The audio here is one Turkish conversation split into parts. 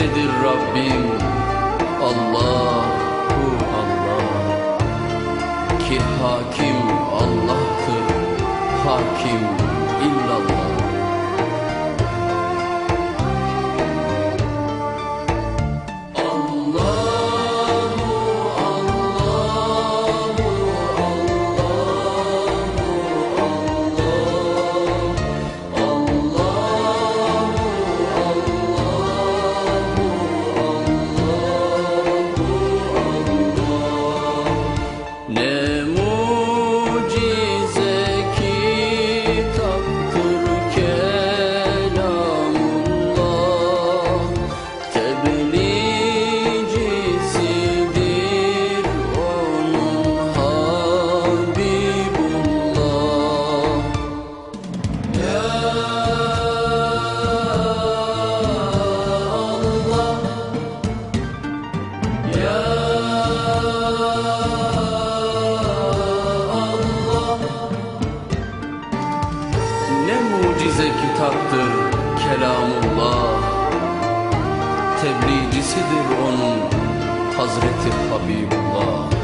yücedir Rabbim. Allahu Allah. Ki hakim Allah'tır. Hakim mucize kitaptır kelamullah. Tebliğcisidir onun Hazreti Habibullah.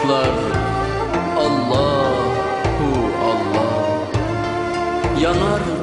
çocuklar Allahu Allah. Yanar